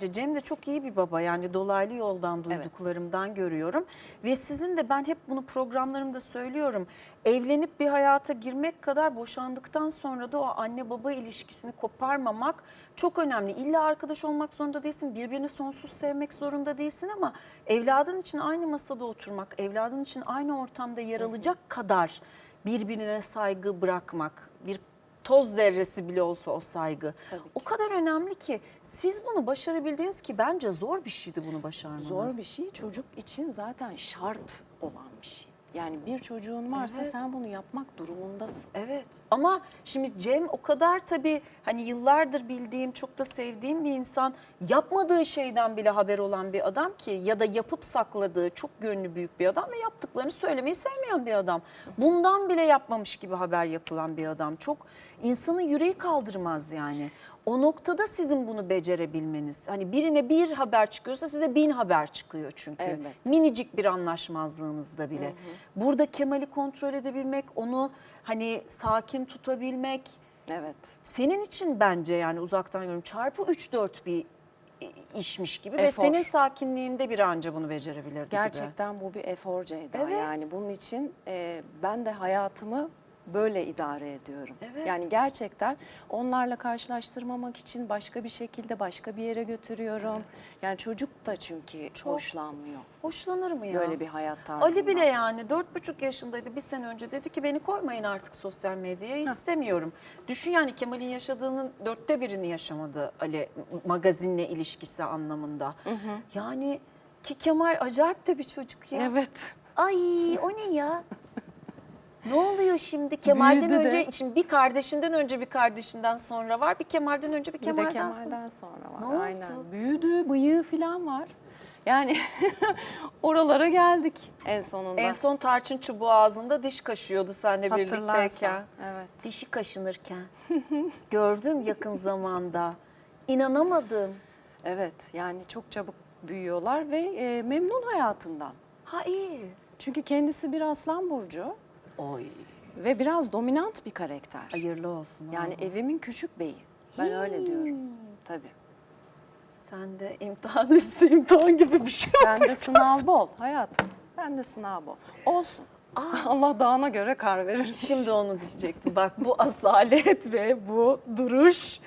Cem de çok iyi bir baba. Yani dolaylı yoldan duyduklarımdan görüyorum. Ve sizin de ben hep bunu programlarımda söylüyorum. Evlenip bir hayata girmek kadar boşandıktan sonra da o anne baba ilişkisini koparmamak çok önemli. İlla arkadaş olmak zorunda değilsin birbirini sonsuz sevmek zorunda değilsin ama evladın için aynı masada oturmak evladın için aynı ortamda yer alacak kadar birbirine saygı bırakmak bir toz zerresi bile olsa o saygı. O kadar önemli ki siz bunu başarabildiniz ki bence zor bir şeydi bunu başarmanız. Zor bir şey çocuk için zaten şart olan bir şey. Yani bir çocuğun varsa Evet. sen bunu yapmak durumundasın. Evet ama şimdi Cem o kadar tabii hani yıllardır bildiğim çok da sevdiğim bir insan yapmadığı şeyden bile haber olan bir adam ki ya da yapıp sakladığı çok gönlü büyük bir adam ve yaptıklarını söylemeyi sevmeyen bir adam. Bundan bile yapmamış gibi haber yapılan bir adam. Çok insanın yüreği kaldırmaz yani. O noktada sizin bunu becerebilmeniz. Hani birine bir haber çıkıyorsa size bin haber çıkıyor çünkü. Evet. Minicik bir anlaşmazlığınızda bile. Burada Kemal'i kontrol edebilmek, onu hani sakin tutabilmek Evet. senin için bence yani uzaktan görüyorum çarpı 3-4 bir işmiş gibi ve Efor. senin sakinliğinde bir anca bunu becerebilirdi gibi. Gerçekten bu bir efor Ceyda. Evet. Yani bunun için e, ben de hayatımı böyle idare ediyorum. Evet. Yani gerçekten onlarla karşılaştırmamak için başka bir şekilde başka bir yere götürüyorum. Yani çocuk da çünkü hoşlanmıyor Hoşlanır mı ya? böyle bir hayat tarzından. Ali bile yani dört buçuk yaşındaydı bir sene önce dedi ki beni koymayın artık sosyal medyaya istemiyorum. Düşün yani Kemal'in yaşadığının dörtte birini yaşamadı Ali magazinle ilişkisi anlamında. Yani ki Kemal acayip de bir çocuk ya. Evet. Ay o ne ya? ne oluyor şimdi? Kemal'den Büyüdü de. önce, şimdi bir kardeşinden önce bir kardeşinden sonra var. Bir Kemal'den önce bir Bir Kemal'den, de Kemal'den sonra. sonra var. Ne oldu? Aynen. Büyüdü, bıyığı falan var. Yani oralara geldik en sonunda. En son tarçın çubuğu ağzında diş kaşıyordu seninle birlikteyken. evet. Dişi kaşınırken. Gördüm yakın zamanda. İnanamadım. Evet yani çok çabuk büyüyorlar ve e, memnun hayatından. Ha iyi. Çünkü kendisi bir aslan burcu Oy. ve biraz dominant bir karakter. Hayırlı olsun. Yani ha. evimin küçük beyi. Ben öyle diyorum. Tabii. Sen de imtihan üstü imtihan gibi bir şey Ben de sınav bol hayatım. Ben de sınav bol. Olsun. Allah dağına göre kar verir. Şimdi onu diyecektim. Bak bu asalet ve bu duruş.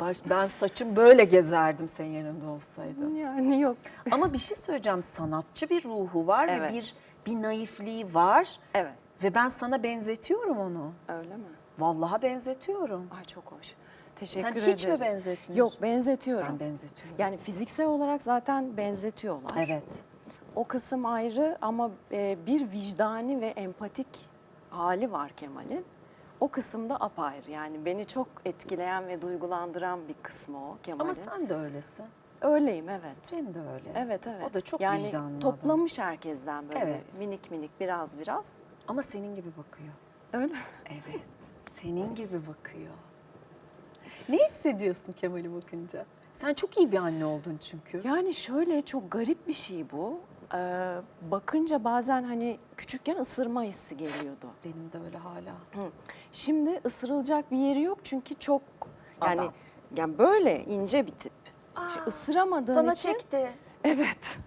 Baş, ben saçım böyle gezerdim senin yanında olsaydım. yani yok. Ama bir şey söyleyeceğim. Sanatçı bir ruhu var Evet. ve bir bir naifliği var. Evet. Ve ben sana benzetiyorum onu. Öyle mi? Vallahi benzetiyorum. Ay çok hoş. Teşekkür Sen ederim. hiç mi benzetmiyorsun? Yok benzetiyorum. Ben benzetiyorum. Yani fiziksel olarak zaten benzetiyorlar. Evet. O kısım ayrı ama e, bir vicdani ve empatik hali var Kemal'in. O kısımda apayrı. Yani beni çok etkileyen ve duygulandıran bir kısmı o Kemal'in. Ama sen de öylesin. Öyleyim evet. Cem de öyle. Evet evet. O da çok yani vicdanlı adam. toplamış herkesten böyle Evet. minik minik biraz biraz. Ama senin gibi bakıyor. Öyle mi? Evet. Senin gibi bakıyor. Ne hissediyorsun Kemal'i bakınca? Sen çok iyi bir anne oldun çünkü. Yani şöyle çok garip bir şey bu. Ee, bakınca bazen hani küçükken ısırma hissi geliyordu. Benim de öyle hala. Hı. Şimdi ısırılacak bir yeri yok çünkü çok yani Adam. yani böyle ince bir tip. Şimdi ısıramadığın Sana için çekti. evet.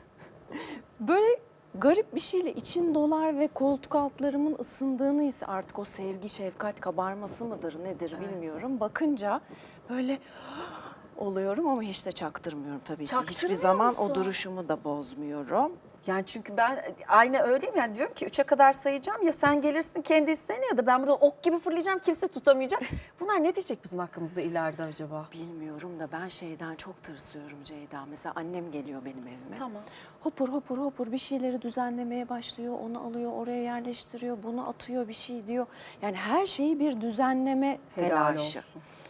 böyle garip bir şeyle için dolar ve koltuk altlarımın ısındığını his artık o sevgi şefkat kabarması mıdır nedir bilmiyorum. Bakınca böyle oluyorum ama hiç de çaktırmıyorum tabii ki. Hiçbir Çaktırmıyor zaman musun? o duruşumu da bozmuyorum. Yani çünkü ben aynı öyleyim yani diyorum ki üçe kadar sayacağım ya sen gelirsin kendi isteğine ya da ben burada ok gibi fırlayacağım kimse tutamayacak. Bunlar ne diyecek bizim hakkımızda ileride acaba? Bilmiyorum da ben şeyden çok tırsıyorum Ceyda. Mesela annem geliyor benim evime. Tamam. Hopur hopur hopur bir şeyleri düzenlemeye başlıyor. Onu alıyor oraya yerleştiriyor. Bunu atıyor bir şey diyor. Yani her şeyi bir düzenleme Helal telaşı. olsun.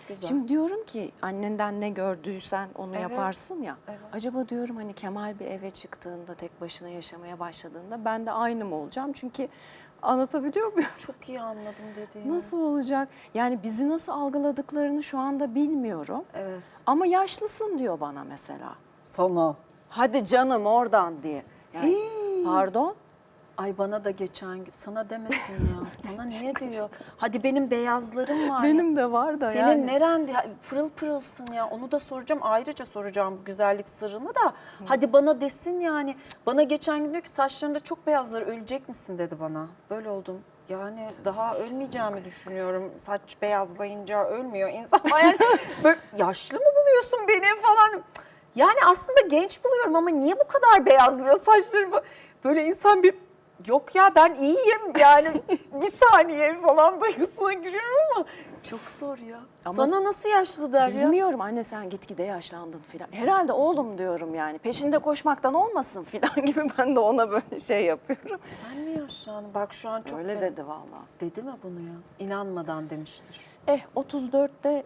Güzel. Şimdi diyorum ki annenden ne gördüysen onu Evet. yaparsın ya. Evet. Acaba diyorum hani Kemal bir eve çıktığında tek başına yaşamaya başladığında ben de aynı mı olacağım? Çünkü anlatabiliyor muyum? Çok iyi anladım dediğini. Nasıl olacak? Yani bizi nasıl algıladıklarını şu anda bilmiyorum. Evet. Ama yaşlısın diyor bana mesela. Sana. Hadi canım oradan diye. Yani, pardon. Ay bana da geçen gün sana demesin ya. Sana niye diyor? Hadi benim beyazlarım var. Benim de var da Senin yani. neren ya, pırıl pırılsın ya. Onu da soracağım ayrıca soracağım bu güzellik sırrını da. Hadi bana desin yani. Bana geçen gün diyor ki saçlarında çok beyazlar ölecek misin? dedi bana. Böyle oldum. Yani daha ölmeyeceğimi düşünüyorum. Saç beyazlayınca ölmüyor insan. Yani böyle yaşlı mı buluyorsun beni? falan. Yani aslında genç buluyorum ama niye bu kadar beyazlıyor saçlarımı? Böyle insan bir Yok ya ben iyiyim yani bir saniye falan duyusuna giriyorum ama çok zor ya. Ama Sana nasıl yaşlı der ya? Bilmiyorum anne sen gitgide yaşlandın filan. Herhalde oğlum diyorum yani. Peşinde koşmaktan olmasın filan gibi ben de ona böyle şey yapıyorum. Sen mi yaşlandın? Bak şu an çok Öyle fena. dedi valla. Dedi mi bunu ya? İnanmadan demiştir. Eh 34'te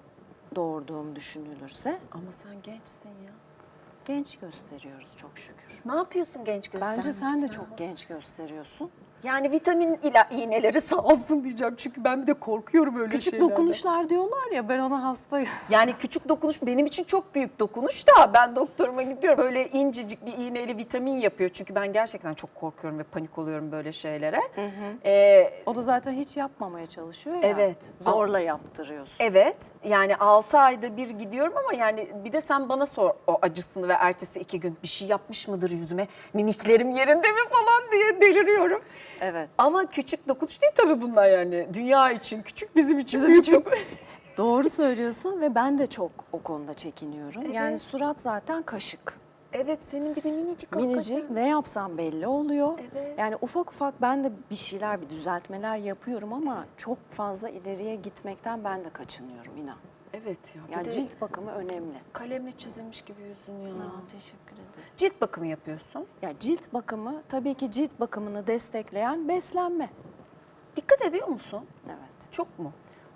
doğurduğum düşünülürse Ama sen gençsin ya. Genç gösteriyoruz çok şükür. Ne yapıyorsun genç göstermek Bence sen de için? çok genç gösteriyorsun. Yani vitamin ila iğneleri sağ olsun diyeceğim. Çünkü ben bir de korkuyorum öyle Küçük şeylerden. dokunuşlar diyorlar ya ben ona hastayım. Yani küçük dokunuş benim için çok büyük dokunuş da ben doktoruma gidiyorum. Böyle incecik bir iğneyle vitamin yapıyor. Çünkü ben gerçekten çok korkuyorum ve panik oluyorum böyle şeylere. Ee, O da zaten hiç yapmamaya çalışıyor ya. Evet. Zorla yaptırıyorsun. Evet yani 6 ayda bir gidiyorum ama yani bir de sen bana sor o acısını ve ertesi iki gün bir şey yapmış mıdır yüzüme mimiklerim yerinde mi falan diye deliriyorum. Evet. Ama küçük dokunuş değil tabii bunlar yani dünya için küçük bizim için Bizim büyük için-. Doğru söylüyorsun ve ben de çok o konuda çekiniyorum. Evet. Yani surat zaten kaşık. Evet senin bir de minicik Minicik hakikaten. ne yapsam belli oluyor. Evet. Yani ufak ufak ben de bir şeyler, bir düzeltmeler yapıyorum ama çok fazla ileriye gitmekten ben de kaçınıyorum inan. Evet ya. Bir Yani de cilt bakımı önemli. kalemle çizilmiş gibi yüzün ya. Aa, teşekkür ederim. Cilt bakımı yapıyorsun. Ya cilt bakımı tabii ki cilt bakımını destekleyen beslenme. Dikkat ediyor musun? Evet. Çok mu?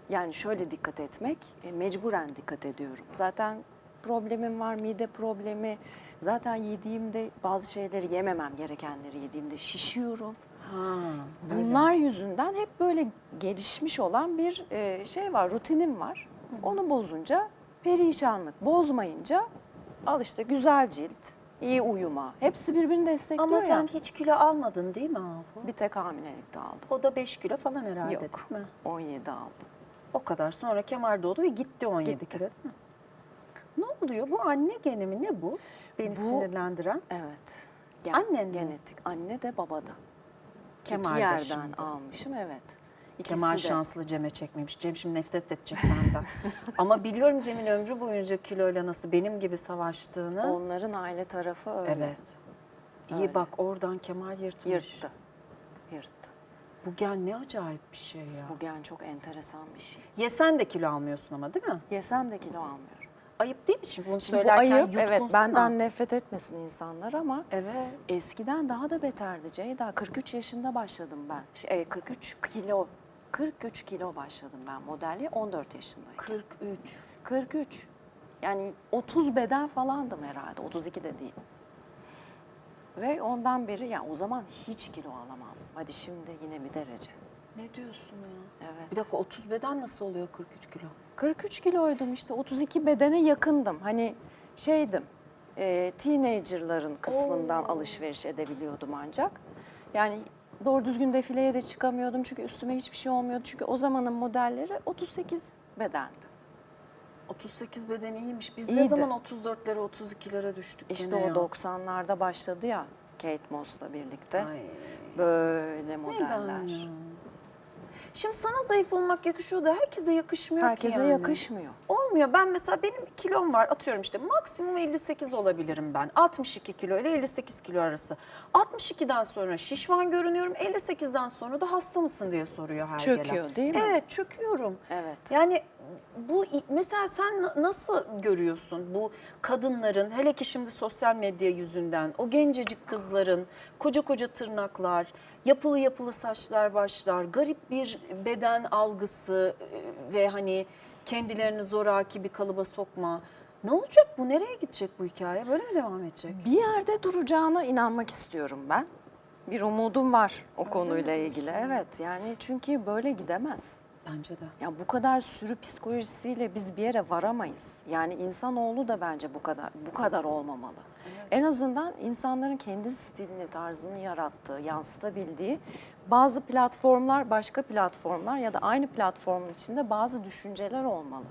Yani şöyle dikkat etmek, e, mecburen dikkat ediyorum. Zaten problemim var, mide problemi. Zaten yediğimde bazı şeyleri yememem gerekenleri yediğimde şişiyorum. Ha. Bunlar yüzünden hep böyle gelişmiş olan bir e, şey var, rutinim var. Onu bozunca perişanlık, bozmayınca al işte güzel cilt, iyi uyuma. Hepsi birbirini destekliyor Ama ya. sen hiç kilo almadın değil mi? Bir tek hamilelikte aldım. O da 5 kilo falan herhalde Yok, değil mi? 17 aldım. O kadar sonra Kemal doğdu ve gitti 17 Gitti. kilo değil mi? Ne oluyor? Bu anne geni mi? Ne bu? Beni Bu- sinirlendiren. Evet. Gen- Annen mi? Genetik. Anne de baba da. Kemal İki de yerden şimdi. almışım evet. İkisi Kemal de. şanslı Cem'e çekmemiş. Cem şimdi nefret edecek benden. Ama biliyorum Cem'in ömrü boyunca kiloyla nasıl benim gibi savaştığını. Onların aile tarafı öyle. Evet. İyi Öyle. bak oradan Kemal yırtmış. Yırttı. Yırttı. Bu gen ne acayip bir şey ya. Bu gen çok enteresan bir şey. Yesen de kilo almıyorsun ama değil mi? Yesem de kilo almıyorum. Ayıp değil mi şimdi bunu Şimdi bu söylerken ayıp evet benden nefret etmesin insanlar ama Evet. eskiden daha da beterdi Ceyda. 43 yaşında başladım ben. Şey, e, 43 kilo 43 kilo başladım ben modelliğe 14 yaşındayken. 43. 43. Yani 30 beden falandım herhalde. 32 de değil. Ve ondan beri yani o zaman hiç kilo alamazdım. Hadi şimdi yine bir derece. Ne diyorsun ya? Evet. Bir dakika 30 beden nasıl oluyor 43 kilo? 43 kiloydum işte 32 bedene yakındım. Hani şeydim e, teenagerların kısmından alışveriş edebiliyordum ancak. Yani doğru düzgün defileye de çıkamıyordum çünkü üstüme hiçbir şey olmuyordu. Çünkü o zamanın modelleri 38 bedendi. 38 beden iyiymiş. Biz ne İyiydi. zaman 34'lere 32'lere düştük İşte gene o ya. 90'larda başladı ya Kate Moss'la birlikte. Ay. Böyle Neden modeller. ya? Şimdi sana zayıf olmak yakışıyor da herkese yakışmıyor Herkese ki yani. yakışmıyor. Olmuyor. Ben mesela benim kilom var atıyorum işte maksimum 58 olabilirim ben. 62 kilo ile 58 kilo arası. 62'den sonra şişman görünüyorum. 58'den sonra da hasta mısın diye soruyor her gelen. Çöküyor, değil mi? Evet çöküyorum. Evet. Yani bu mesela sen na- nasıl görüyorsun bu kadınların hele ki şimdi sosyal medya yüzünden o gencecik kızların koca koca tırnaklar, yapılı yapılı saçlar başlar, garip bir beden algısı e, ve hani kendilerini zoraki bir kalıba sokma. Ne olacak bu? Nereye gidecek bu hikaye? Böyle mi devam edecek? Bir yerde duracağına inanmak istiyorum ben. Bir umudum var o konuyla ilgili. Evet yani çünkü böyle gidemez. Bence de. Ya bu kadar sürü psikolojisiyle biz bir yere varamayız. Yani insanoğlu da bence bu kadar bu kadar olmamalı. En azından insanların kendi stilini, tarzını yarattığı, yansıtabildiği bazı platformlar, başka platformlar ya da aynı platformun içinde bazı düşünceler olmalı.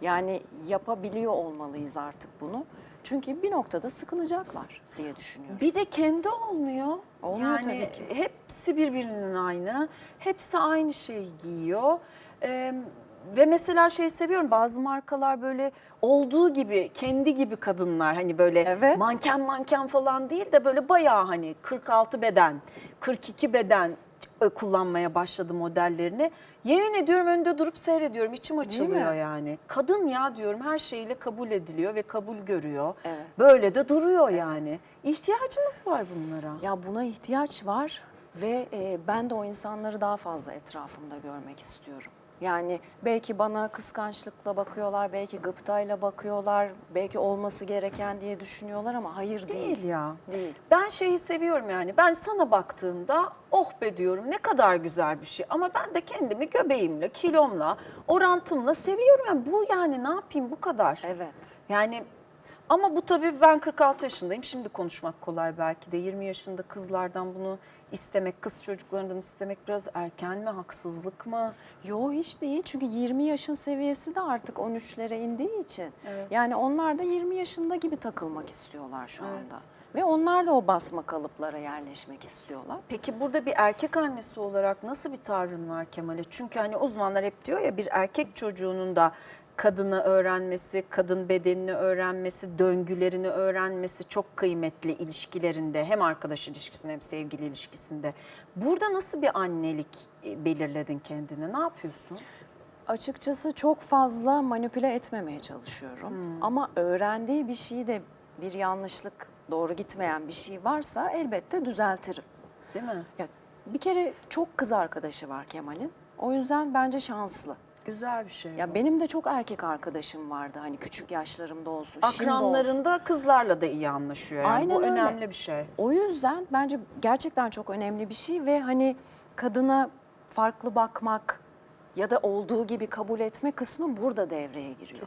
Yani yapabiliyor olmalıyız artık bunu. Çünkü bir noktada sıkılacaklar diye düşünüyorum. Bir de kendi olmuyor. Olmuyor yani tabii ki. hepsi birbirinin aynı. Hepsi aynı şeyi giyiyor. Ee, ve mesela şey seviyorum bazı markalar böyle olduğu gibi kendi gibi kadınlar hani böyle Evet. manken manken falan değil de böyle bayağı hani 46 beden 42 beden kullanmaya başladı modellerini. Yemin ediyorum önünde durup seyrediyorum içim açılıyor yani. Kadın ya diyorum her şeyiyle kabul ediliyor ve kabul görüyor. Evet. Böyle de duruyor yani. İhtiyacımız var bunlara. Ya buna ihtiyaç var ve e, ben de o insanları daha fazla etrafımda görmek istiyorum. Yani belki bana kıskançlıkla bakıyorlar, belki gıptayla bakıyorlar, belki olması gereken diye düşünüyorlar ama hayır değil. Değil ya. Değil. Ben şeyi seviyorum yani. Ben sana baktığımda oh be diyorum ne kadar güzel bir şey. Ama ben de kendimi göbeğimle, kilomla, orantımla seviyorum. Yani bu yani ne yapayım bu kadar. Evet. Yani ama bu tabii ben 46 yaşındayım. Şimdi konuşmak kolay belki de. 20 yaşında kızlardan bunu istemek, kız çocuklarından istemek biraz erken mi, haksızlık mı? Yo hiç değil çünkü 20 yaşın seviyesi de artık 13'lere indiği için. Evet. Yani onlar da 20 yaşında gibi takılmak istiyorlar şu anda. Ve onlar da o basma kalıplara yerleşmek istiyorlar. Peki burada bir erkek annesi olarak nasıl bir tavrın var Kemal'e? Çünkü hani uzmanlar hep diyor ya bir erkek çocuğunun da kadını öğrenmesi, kadın bedenini öğrenmesi, döngülerini öğrenmesi çok kıymetli ilişkilerinde. Hem arkadaş ilişkisinde hem sevgili ilişkisinde. Burada nasıl bir annelik e, belirledin kendine? Ne yapıyorsun? Açıkçası çok fazla manipüle etmemeye çalışıyorum. Ama öğrendiği bir şeyi de bir yanlışlık, doğru gitmeyen bir şey varsa elbette düzeltirim. Değil mi? Ya bir kere çok kız arkadaşı var Kemal'in. O yüzden bence şanslı. Güzel bir şey. Ya benim de çok erkek arkadaşım vardı hani küçük yaşlarımda olsun, şimdi olsun. Akranlarında kızlarla da iyi anlaşıyor. Yani. Aynen Bu öyle. önemli bir şey. O yüzden bence gerçekten çok önemli bir şey ve hani kadına farklı bakmak ya da olduğu gibi kabul etme kısmı burada devreye giriyor.